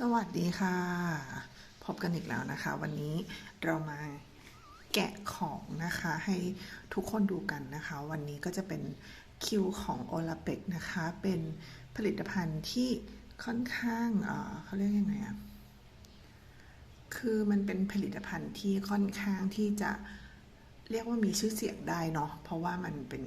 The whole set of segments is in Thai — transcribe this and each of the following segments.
สวัสดีค่ะ พบกันอีกแล้วนะคะ วันนี้เรามาแกะของนะคะ ให้ทุกคนดูกันนะคะ วันนี้ก็จะเป็นคิวของโอลาเปกนะคะ เป็นผลิตภัณฑ์ที่ค่อนข้างเเขาเรียกยังไงอะคือมันเป็นผลิตภัณฑ์ที่ค่อนข้างที่จะเรียกว่ามีชื่อเสียงได้เนาะเพราะว่ามันเป็น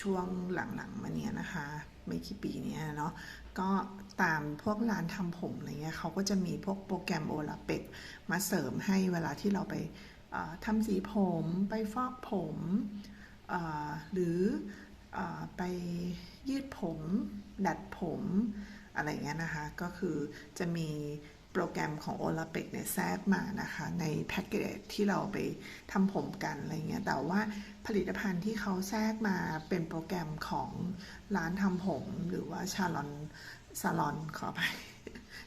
ช่วงหลังๆมาเนี้ยนะคะ ไม่กี่ปีเนี้ยเนาะก็ตามพวกร้านทำผมอะไรเงี้ยเขาก็จะมีพวกโปรแกรมโอลาเปกมาเสริมให้เวลาที่เราไปทำสีผมไปฟอกผมหรืออไปยืดผม ดัดผมอะไรเงี้ยนะคะ ก็คือจะมี โปรแกรมของ o l a p e c เนี่ยแทรกมานะคะ ในแพ็กเกจที่เราไปทำผมกันอะไรเงี้ยแต่ว่าผลิตภัณฑ์ที่เขาแทรกมาเป็นโปรแกรมของร้านทำผม หรือว่าชาลอนซาลอนขอไป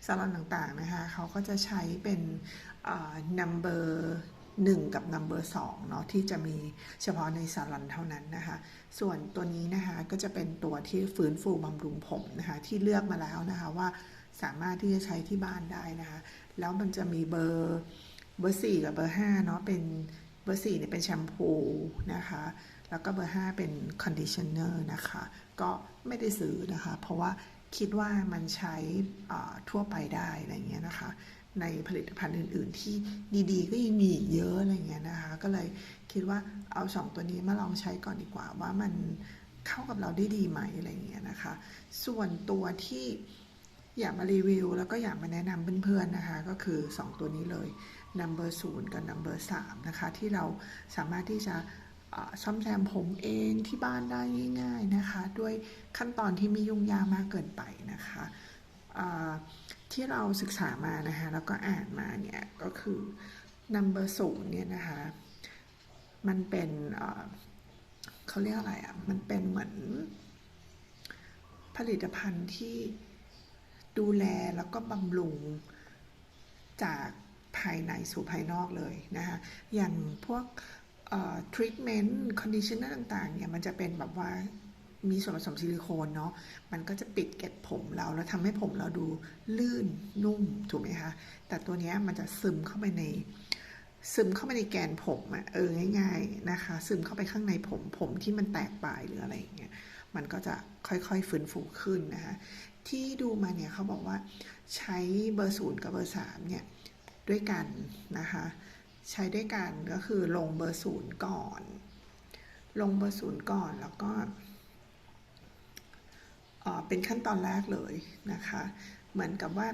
ซาลอนต่างๆนะคะเขาก็จะใช้เป็นอ่อ number หนึ่งกับ number สองเนาะที่จะมีเฉพาะในซาลอนเท่านั้นนะคะ ส่วนตัวนี้นะคะก็จะเป็นตัวที่ฟื้นฟูบำรุงผมนะคะ ที่เลือกมาแล้วนะคะว่า สามารถที่จะใช้ที่บ้านได้นะคะ แล้วมันจะมีเบอร์เบอร์สี่กับเบอร์ห้าเนาะเป็นเบอร์สี่เนี่ยเป็นแชมพูนะคะ แล้วก็เบอร์ห้าเป็นคอนดิชเนอร์นะคะ ก็ไม่ได้ซื้อนะคะ เพราะว่าคิดว่ามันใช้ทั่วไปได้อะไรเงี้ยนะคะ ในผลิตภัณฑ์อื่น ๆ ที่ดีๆ ก็ยังมีเยอะอะไรเงี้ยนะคะ ก็เลยคิดว่าเอาสองตัวนี้มาลองใช้ก่อนดีกว่าว่ามันเข้ากับเราได้ดีไหมอะไรเงี้ยนะคะ ส่วนตัวที่ อยากมารีวิว แล้วก็อยากมาแนะนำเพื่อนๆนะคะ ก็คือ 2 ตัวนี้เลย number 0 กับ number 3 นะคะ ที่เราสามารถที่จะซ่อมแซมผมเองที่บ้านได้ง่ายๆนะคะ ด้วยขั้นตอนที่ไม่ยุ่งยากมากเกินไปนะคะที่เราศึกษามานะคะแล้วก็อ่านมาเนี่ยก็คือ number 0เนี่ยนะคะมันเป็นเอ่อเขาเรียกอะไรอะมันเป็นเหมือนผลิตภัณฑ์ที่ ดูแลแล้วก็บำรุงจากภายในสู่ภายนอกเลยนะคะอย่างพวกทรีทเมนต์คอนดิชเนอร์ต่างๆเนี่ยมันจะเป็นแบบว่ามีส่วนผสมซิลิโคนเนาะ มันก็จะปิดเกล็ดผมเราแล้วทำให้ผมเราดูลื่นนุ่มถูกไหมคะ แต่ตัวนี้มันจะซึมเข้าไปใน ซึมเข้าไปในแกนผมอะเออง่าย ๆนะคะ ซึมเข้าไปข้างในผมผมที่มันแตกปลายหรืออะไรอย่างเงี้ย มันก็จะค่อยๆฟื้นฟูขึ้นนะคะ ที่ดูมาเนี่ยเขาบอกว่าใช้เบอร์ศูนย์กับเบอร์สามเนี่ยด้วยกันนะคะใช้ด้วยกันก็คือลงเบอร์ศูนย์ก่อน ลงเบอร์ศูนย์ก่อนแล้วก็เอ่อเป็นขั้นตอนแรกเลยนะคะ เหมือนกับว่า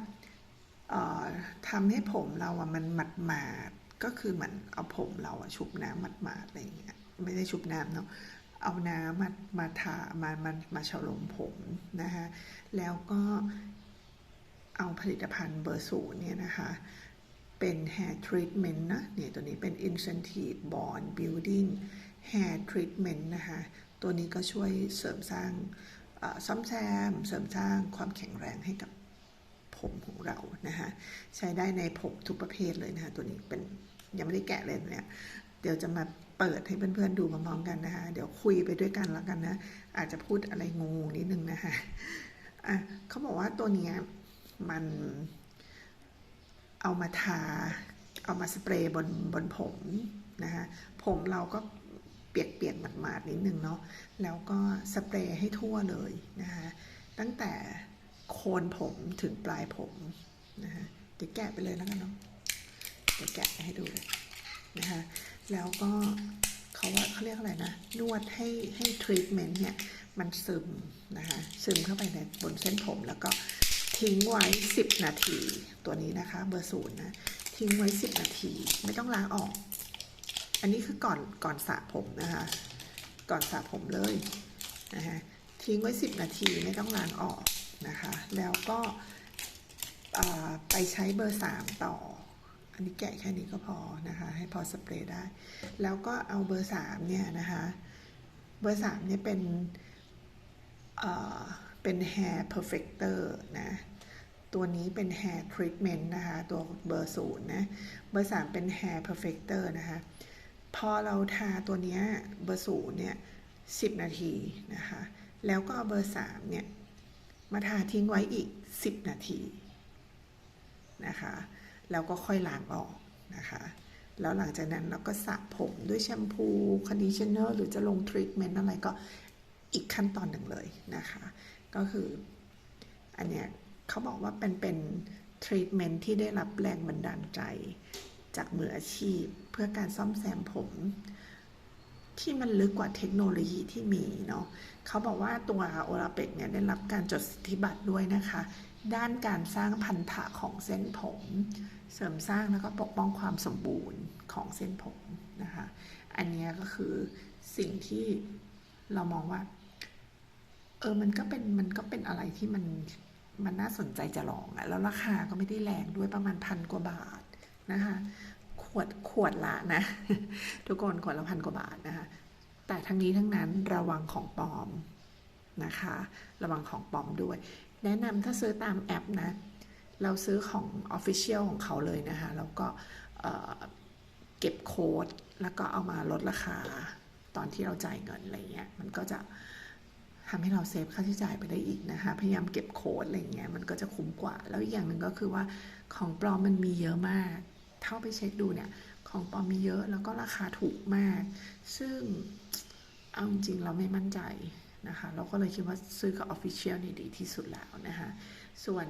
ทำให้ผมเราอะมันหมาดหมาดก็คือเหมือนเอาผมเราอะชุบน้ำหมาดหมาดอะไรอย่างเงี้ยไม่ได้ชุบน้ำเนาะ เอาน้ำมามาทามามามาฉลมผมนะคะแล้วก็เอาผลิตภัณฑ์เบอร์ศูนย์เนี่ยนะคะ เป็น hair treatment นะเนี่ยตัวนี้เป็น incentive bond building hair treatment นะคะ ตัวนี้ก็ช่วยเสริมสร้างซ่อมแซม เสริมสร้างความแข็งแรงให้กับผมของเรานะคะใช้ได้ในผมทุกประเภทเลยนะคะตัวนี้เป็นยังไม่ได้แกะเลยเนี่ย เดี๋ยวจะมา เปิดให้เพื่อนๆดูพร้อมๆกันนะคะ เดี๋ยวคุยไปด้วยกันแล้วกันนะ อาจจะพูดอะไรงูนิดนึงนะคะอะเขาบอกว่าตัวเนี้ยมันเอามาทา เอามาสเปรย์บนบนผมนะคะผมเราก็เปียกๆหมาดๆนิดนึงเนาะแล้วก็สเปรย์ให้ทั่วเลยนะคะตั้งแต่โคนผมถึงปลายผมนะคะเดี๋ยวแกะไปเลยแล้วกันเนาะเดี๋ยวแกะให้ดูเลยนะคะ แล้วก็เขาว่าเขาเรียกอะไรนะ นวดให้ให้ทรีทเมนต์เนี่ย มันซึมนะคะ ซึมเข้าไปในบนเส้นผมแล้วก็ทิ้งไว้ 10 นาที ตัวนี้นะคะ เบอร์ศูนย์นะ ทิ้งไว้ 10 นาที ไม่ต้องล้างออก อันนี้คือก่อนก่อนสระผมนะคะ ก่อนสระผมเลยนะคะทิ้งไว้ 10 นาทีไม่ต้องล้างออกนะคะ แล้วก็ไปใช้เบอร์สามต่อ อันนี้แกะแค่นี้ก็พอนะคะ ให้พอสเปรย์ได้ แล้วก็เอาเบอร์สามเนี่ยนะคะ เบอร์สามเนี่ยเป็นเอ่อเป็น hair perfector นะตัวนี้เป็น hair treatment นะคะ ตัวเบอร์ศูนย์นะ เบอร์สามเป็น hair perfector นะคะ พอเราทาตัวเนี้ยเบอร์ศูนย์เนี่ยสิบนาทีนะคะ แล้วก็เอาเบอร์สามเนี่ยมาทาทิ้งไว้อีก10นาทีนะคะ แล้วก็ค่อยล้างออกนะคะ แล้วหลังจากนั้นเราก็สระผมด้วยแชมพูคอนดิชเนอร์หรือจะลงทรีทเมนต์อะไรก็อีกขั้นตอนหนึ่งเลยนะคะ ก็คืออันเนี้ยเขาบอกว่าเป็นเป็นทรีทเมนต์ที่ได้รับแรงบันดาลใจ จากมืออาชีพ เพื่อการซ่อมแซมผม ที่มันลึกกว่าเทคโนโลยีที่มีเนาะเขาบอกว่าตัวโอลาเป็กเนี่ยได้รับการจดสิทธิบัตรด้วยนะคะ ด้านการสร้างพันธะของเส้นผม เสริมสร้างแล้วก็ปกป้องความสมบูรณ์ของเส้นผมนะคะ อันนี้ก็คือสิ่งที่เรามองว่า เออมันก็เป็นมันก็เป็นอะไรที่มันมันน่าสนใจจะลองอะแล้วราคาก็ไม่ได้แรงด้วยประมาณพันกว่าบาทนะคะ ขวดขวดละนะ ทุกคนขวดละพันกว่าบาทนะคะ แต่ทั้งนี้ทั้งนั้นระวังของปลอมนะคะ ระวังของปลอมด้วย แนะนำถ้าซื้อตามแอปนะ เราซื้อของ Official ของเขาเลยนะคะ แล้วก็เเก็บโค้ด แล้วก็เอามาลดราคาตอนที่เราจ่ายเงินอะไรเงี้ย มันก็จะทำให้เราเซฟค่าใช้จ่ายไปได้อีกนะคะ พยายามเก็บโค้ดอะไรเงี้ย มันก็จะคุ้มกว่า แล้วอีกอย่างหนึ่งก็คือว่าของปลอมมันมีเยอะมากเข้าไปเช็คดูเนี่ย ของปลอมมีเยอะแล้วก็ราคาถูกมาก ซึ่งเอาจริงเราไม่มั่นใจ นะคะ เราก็เลยคิดว่าซื้อกับ Official นี่ดีที่สุดแล้วนะคะ ส่วน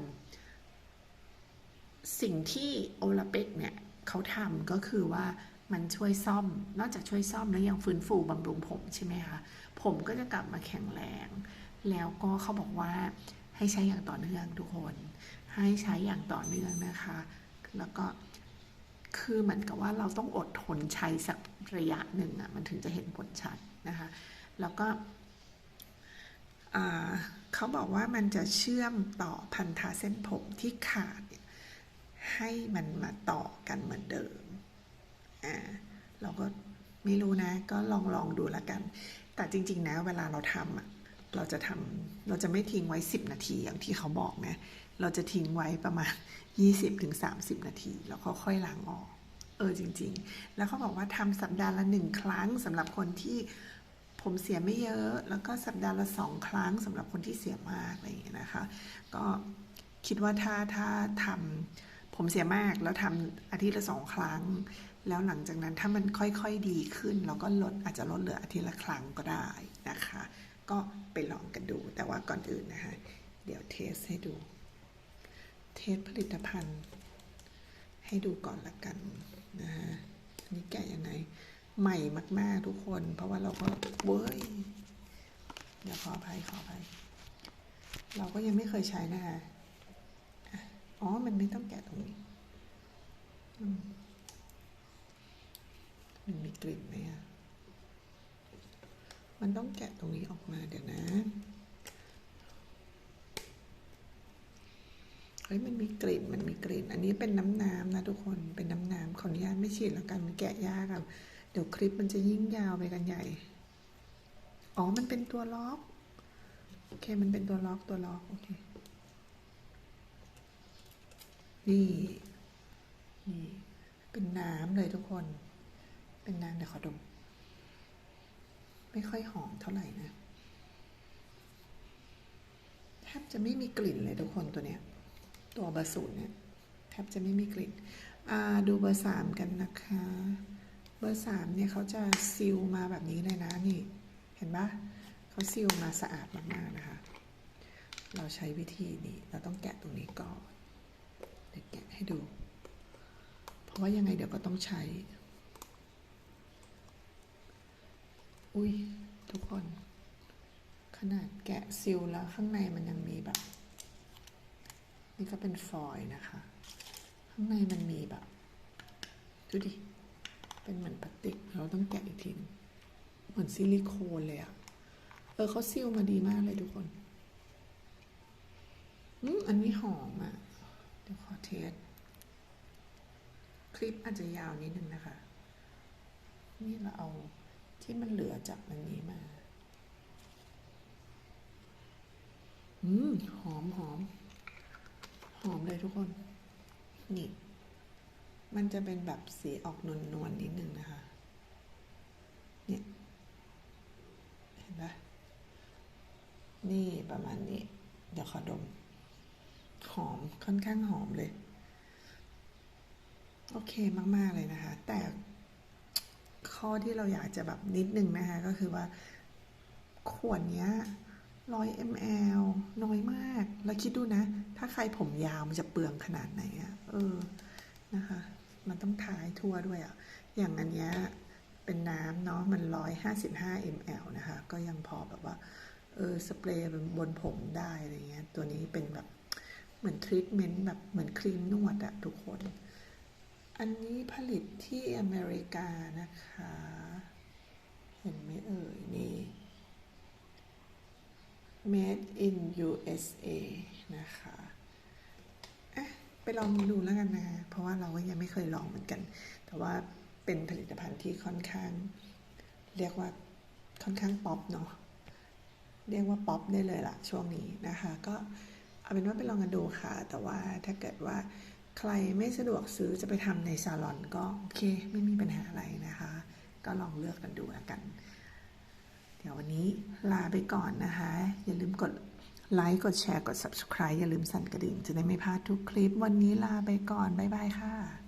สิ่งที่โอลาเปกเนี่ยเขาทำก็คือว่ามันช่วยซ่อม นอกจากช่วยซ่อมแล้วยังฟื้นฟูบำรุงผมใช่ไหมคะ ผมก็จะกลับมาแข็งแรง แล้วก็เขาบอกว่าให้ใช้อย่างต่อเนื่องทุกคน ให้ใช้อย่างต่อเนื่องนะคะ แล้วก็คือเหมือนกับว่าเราต้องอดทนใช้สักระยะหนึ่งอะ่ะมันถึงจะเห็นผลชัดนะคะ แล้วก็ เขาบอกว่ามันจะเชื่อมต่อพันธะเส้นผมที่ขาดให้มันมาต่อกันเหมือนเดิม อ่า เราก็ไม่รู้นะ ก็ลองลองดูละกัน แต่จริง ๆ นะ เวลาเราทำอะ เราจะทำเราจะไม่ทิ้งไว้ 10 นาทีอย่างที่เขาบอกนะ เราจะทิ้งไว้ประมาณ 20-30 นาที แล้วก็ค่อยล้างออก เออจริง ๆ แล้วเขาบอกว่าทำสัปดาห์ละหนึ่งครั้งสำหรับคนที่ ผมเสียไม่เยอะ แล้วก็สัปดาห์ละสองครั้งสำหรับคนที่เสียมากอะไรอย่างเงี้ยนะคะ ก็คิดว่าถ้าถ้าทำผมเสียมากแล้วทำอาทิตย์ละสองครั้ง แล้วหลังจากนั้นถ้ามันค่อยๆดีขึ้น เราก็ลดอาจจะลดเหลืออาทิตย์ละครั้งก็ได้นะคะ ก็ไปลองกันดูแต่ว่าก่อนอื่นนะคะเดี๋ยวเทสให้ดู เทสผลิตภัณฑ์ ให้ดูก่อนละกันนะฮะนนี้แกะยังไง ใหม่มาก ๆ ทุกคน เพราะว่าเราก็เว้ยเดี๋ยวขออภัยขออภัยเราก็ยังไม่เคยใช้นะคะอ๋อ มันไม่ต้องแกะตรงนี้มมันมีกลิ่นไหมอะมันต้องแกะตรงนี้ออกมาเดี๋ยวนะ เฮ้ย มันมีกลิ่น มันมีกลิ่น อันนี้เป็นน้ำน้ำนะทุกคน เป็นน้ำน้ำขออนุญาตไม่ฉีดแล้วกัน มันแกะยากอะ เดี๋ยวคลิปมันจะยิ่งยาวไปกันใหญ่ อ๋อ มันเป็นตัวล็อก โอเค มันเป็นตัวล็อกตัวล็อก โอเค นี่ นี่ เป็นน้ำเลยทุกคน เป็นน้ำเดี๋ยวขอดม ไม่ค่อยหอมเท่าไหร่นะแทบจะไม่มีกลิ่นเลยทุกคนตัวเนี้ย ตัวเบอร์ศูนเนี่ยแทบจะไม่มีกลิ่น อ่า ดูเบอร์สามกันนะคะ เบอร์สามเนี่ยเขาจะซีลมาแบบนี้เลยนะนี่ เห็นปะเขาซีลมาสะอาดมากๆนะคะ เราใช้วิธีนี้เราต้องแกะตรงนี้ก่อนเดี๋ยวแกะให้ดู เพราะว่ายังไงเดี๋ยวก็ต้องใช้ อุ้ยทุกคน ขนาดแกะซิลแล้วข้างในมันยังมีแบบ นี่ก็เป็นฟอยล์นะคะ ข้างในมันมีแบบ ดูดิ เป็นเหมือนพลาสติกเราต้องแกะอีกทีนึงเหมือนซิลิโคนเลยอะเออเขาซิลมาดีมากเลยทุกคนอืมอันนี้หอมอะเดี๋ยวขอเทสคลิปอาจจะยาวนิดนึงนะคะ นี่เราเอาที่มันเหลือจากอันนี้มา อืม หอมหอม หอมเลยทุกคน นี่ มันจะเป็นแบบสีออกนวลนวลๆนิดนึงนะคะ เนี่ย เห็นปะนี่ประมาณนี้ เดี๋ยวขอดม หอมค่อนข้างหอมเลย โอเคมากๆเลยนะคะ แต่ข้อที่เราอยากจะแบบนิดนึงนะคะ ก็คือว่า ขวดเนี้ยร้อย ml น้อยมาก แล้วคิดดูนะ ถ้าใครผมยาวมันจะเปลืองขนาดไหนอะเออ นะคะ มันต้องทายทั่วด้วยอะอย่างอันเนี้ยเป็นน้ำเนาะมันร้อยห้าสิบห้า ml นะคะ ก็ยังพอแบบว่า เออสเปรย์บนผมได้อะไรเงี้ย ตัวนี้เป็นแบบเหมือนทรีทเมนต์แบบเหมือนครีมนวดอะทุกคน อันนี้ผลิตที่อเมริกานะคะ เห็นไหมเอ่ยนี่ made in USA นะคะ ไปลองดูแล้วกันนะเพราะว่าเราก็ยังไม่เคยลองเหมือนกัน แต่ว่าเป็นผลิตภัณฑ์ที่ค่อนข้าง เรียกว่าค่อนข้างป๊อปเนาะเรียกว่าป๊อปได้เลยล่ะ ช่วงนี้นะคะ ก็เอาเป็นว่าไปลองกันดูค่ะ แต่ว่าถ้าเกิดว่าใครไม่สะดวกซื้อจะไปทำในซาลอนก็โอเค ไม่มีปัญหาอะไรนะคะ ก็ลองเลือกกันดูแล้วกัน เดี๋ยววันนี้ลาไปก่อนนะคะ อย่าลืมกด ไลค์ กดแชร์ กด subscribe อย่าลืมสั่นกระดิ่ง จะได้ไม่พลาดทุกคลิป วันนี้ลาไปก่อน บ๊ายบายค่ะ